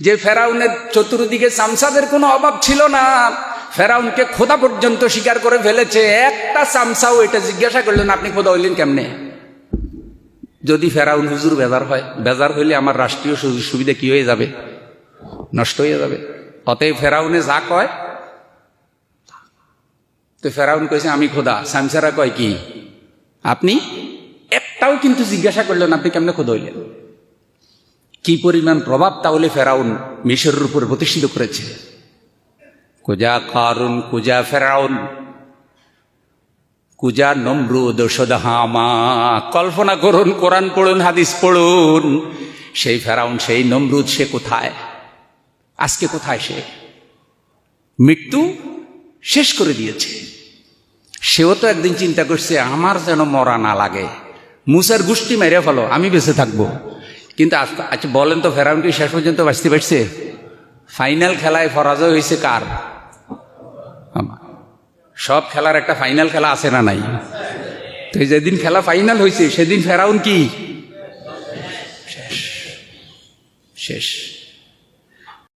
যে ফেরাউনের চতুর্দিকে চামচাদের কোনো অভাব ছিল না। ফেরাউনকে খোদা পর্যন্ত স্বীকার করে ফেলেছে। একটা চামচাও এটা জিজ্ঞাসা করলেন, আপনি খোদা হইলেন কেমনে? যদি ফেরাউন হুজুর বেজার হয়, বেজার হইলে আমার রাষ্ট্রীয় সুযোগ সুবিধা কি হয়ে যাবে? নষ্ট হয়ে যাবে। অতএব ফেরাউনে যা কয়, তো ফেরাউন কইছে, আমি খোদা। সামসারা কয়, কি? আপনি? একটাও কিন্তু জিজ্ঞাসা করলেন, আপনি কেমনে খোদা হইলেন? কি পরিমাণ প্রভাব তাহলে ফেরাউন মিশরের উপর প্রতিষ্ঠিত করেছে? কুজা কারুন কুজা ফেরাউন, কুজা নমরুদ সদাহামা কল্পনা করুন, কোরআন পড়ুন, হাদিস পড়ুন, সেই ফেরাউন, সেই নমরুদ, সে কোথায়? আজকে কোথায় সে? মৃত্যু শেষ করে দিয়েছে। সেও তো একদিন চিন্তা করছে, আমার যেন মরা না লাগে। মুসার গোষ্ঠী মেরে ফেলো, আমি বেঁচে থাকব। কিন্তু আচ্ছা বলেন তো ফেরাউন কি শেষ পর্যন্ত বাঁচতে পারছে? ফাইনাল খেলায় পরাজয় হয়েছে কার? সব খেলার একটা ফাইনাল খেলা আছে না নাই? তো যেদিন খেলা ফাইনাল হয়েছে, সেদিন ফেরাউন কি? শেষ। শেষ।